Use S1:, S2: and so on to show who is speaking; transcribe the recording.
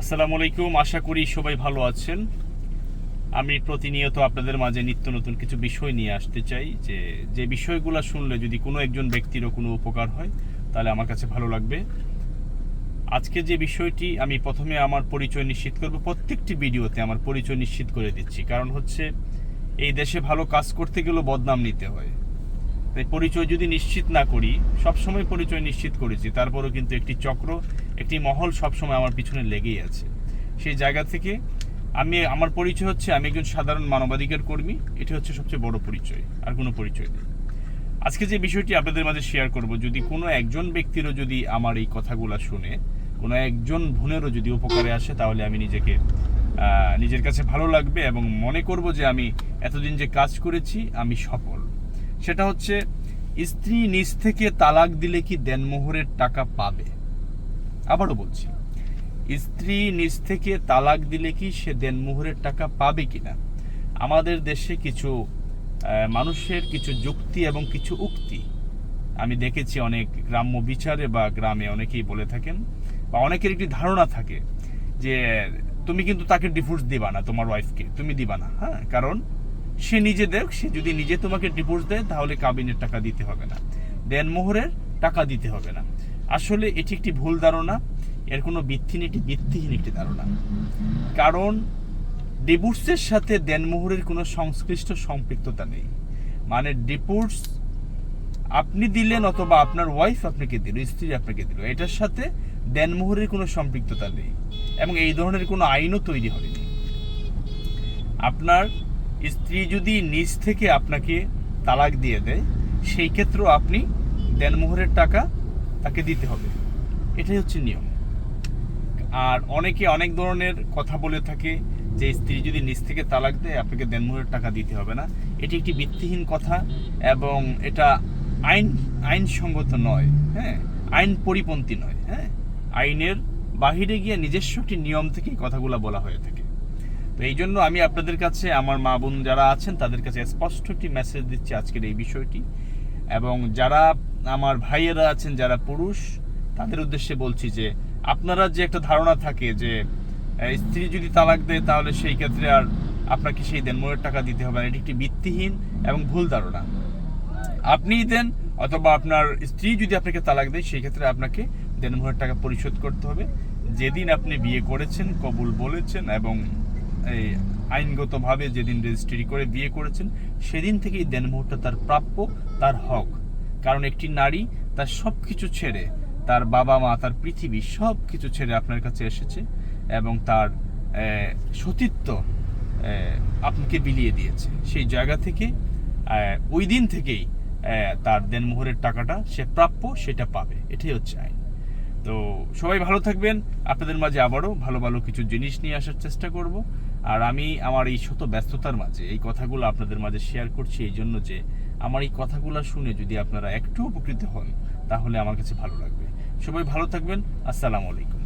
S1: আসসালামু আলাইকুম, আশা করি সবাই ভালো আছেন। আমি প্রতিনিয়ত আপনাদের মাঝে নিত্য নতুন কিছু বিষয় নিয়ে আসতে চাই, যে যে বিষয়গুলো শুনলে যদি কোনো একজন ব্যক্তিরও কোনো উপকার হয়, তাহলে আমার কাছে ভালো লাগবে। আজকে যে বিষয়টি আমি প্রথমে আমার পরিচয় নিশ্চিত করব, প্রত্যেকটি ভিডিওতে আমার পরিচয় নিশ্চিত করে দিচ্ছি। কারণ হচ্ছে, এই দেশে ভালো কাজ করতে গেলেও বদনাম নিতে হয়। তাই পরিচয় যদি নিশ্চিত না করি, সবসময় পরিচয় নিশ্চিত করেছি, তারপরেও কিন্তু একটি চক্র, একটি মহল সবসময় আমার পিছনে লেগেই আছে। সেই জায়গা থেকে আমি, আমার পরিচয় হচ্ছে আমি একজন সাধারণ মানবাধিকার কর্মী, এটি হচ্ছে সবচেয়ে বড় পরিচয়, আর কোনো পরিচয় নেই। আজকে যে বিষয়টি আপনাদের মাঝে শেয়ার করব, যদি কোনো একজন ব্যক্তিরও যদি আমার এই কথাগুলো শুনে, কোনো একজন ভুনেরও যদি উপকারে আসে, তাহলে আমি নিজেকে নিজের কাছে ভালো লাগবে এবং মনে করব যে আমি এতদিন যে কাজ করেছি, আমি সফল। সেটা হচ্ছে, স্ত্রী নিজ থেকে তালাক দিলে কি দেনমোহরের টাকা পাবে? আবারও বলছি, স্ত্রী নিজ থেকে তালাক দিলে কি সে দেনমোহরের টাকা পাবে কিনা? আমাদের দেশে কিছু মানুষের কিছু যুক্তি এবং কিছু উক্তি। আমি দেখেছি অনেক গ্রাম্য বিচারে বা গ্রামে অনেকেই বলে থাকেন, বা অনেকের একটি ধারণা থাকে যে, তুমি কিন্তু তাকে ডিভোর্স দিবা না, তোমার ওয়াইফকে তুমি দিবা না। হ্যাঁ কারণ সে নিজে দেখ, সে যদি নিজে তোমাকে ডিভোর্স দেয়, তাহলে কাবিনের টাকা দিতে হবে না। দেনমোহরের টাকা দিতে হবে না। আসলে এটি একটি ভুল ধারণা, এর কোনো ভিত্তি নেই, এটি ভিত্তিহীন একটি ধারণা। কারণ ডিভোর্সের সাথে দেনমোহরের কোনো সংশ্লিষ্ট সম্পৃক্ততা নেই। মানে ডিভোর্স আপনি দিলেন অথবা আপনার ওয়াইফ আপনাকে দিল, স্ত্রী আপনাকে দিল, এটার সাথে দেনমোহরের কোনো সম্পৃক্ততা নেই। এবং এই ধরনের কোনো আইনও তৈরি হয়নি। আপনার স্ত্রী যদি নিজ থেকে আপনাকে তালাক দিয়ে দেয়, সেই ক্ষেত্রেও আপনি দেনমোহরের টাকা তাকে দিতে হবে। এটাই হচ্ছে নিয়ম। আর অনেকে অনেক ধরনের কথা বলে থাকে যে স্ত্রী যদি নিজ থেকে তালাক দেয়, আপনাকে দেনমোহরের টাকা দিতে হবে না। এটি একটি ভিত্তিহীন কথা এবং এটা আইন, আইনসঙ্গত নয় হ্যাঁ? আইন পরিপন্থী নয় হ্যাঁ? আইনের বাহিরে গিয়ে নিজস্ব একটি নিয়ম থেকে কথাগুলো বলা হয়ে থাকে। তো এই জন্য আমি আপনাদের কাছে, আমার মা বোন যারা আছেন, তাদের কাছে স্পষ্ট একটি মেসেজ দিচ্ছি আজকের এই বিষয়টি। এবং যারা আমার ভাইয়েরা আছেন, যারা পুরুষ, তাদের উদ্দেশ্যে বলছি যে, আপনারা যে একটা ধারণা থাকে যে স্ত্রী যদি তালাক দেয়, তাহলে সেই ক্ষেত্রে আর আপনাকে সেই দেনমোহরের টাকা দিতে হবে এটি একটি ভিত্তিহীন এবং ভুল ধারণা। আপনিই দেন, অথবা আপনার স্ত্রী যদি আপনাকে তালাক দেয়, সেই ক্ষেত্রে আপনাকে দেনমোহরের টাকা পরিশোধ করতে হবে। যেদিন আপনি বিয়ে করেছেন, কবুল বলেছেন এবং এই আইনগতভাবে যেদিন রেজিস্ট্রি করে বিয়ে করেছেন, সেদিন থেকেই দেনমোহরটা তার প্রাপ্য, তার হক। কারণ একটি নারী তার সব কিছু ছেড়ে, তার বাবা মা তার পৃথিবী সব কিছু ছেড়ে আপনার কাছে এসেছে এবং তার সতীত্ব আপনাকে বিলিয়ে দিয়েছে। সেই জায়গা থেকে ওই দিন থেকেই তার দেনমোহরের টাকাটা সে প্রাপ্য, সেটা পাবে। এটাই হচ্ছে আইন। তো সবাই ভালো থাকবেন। আপনাদের মাঝে আবারও ভালো ভালো কিছু জিনিস নিয়ে আসার চেষ্টা করব। আর আমি আমার এই শত ব্যস্ততার মাঝে এই কথাগুলো আপনাদের মাঝে শেয়ার করছি এই জন্য যে আমার এই কথাগুলো শুনে যদি আপনারা একটু উপকৃত হন, তাহলে আমার কাছে ভালো লাগবে। সবাই ভালো থাকবেন। আসসালামু আলাইকুম।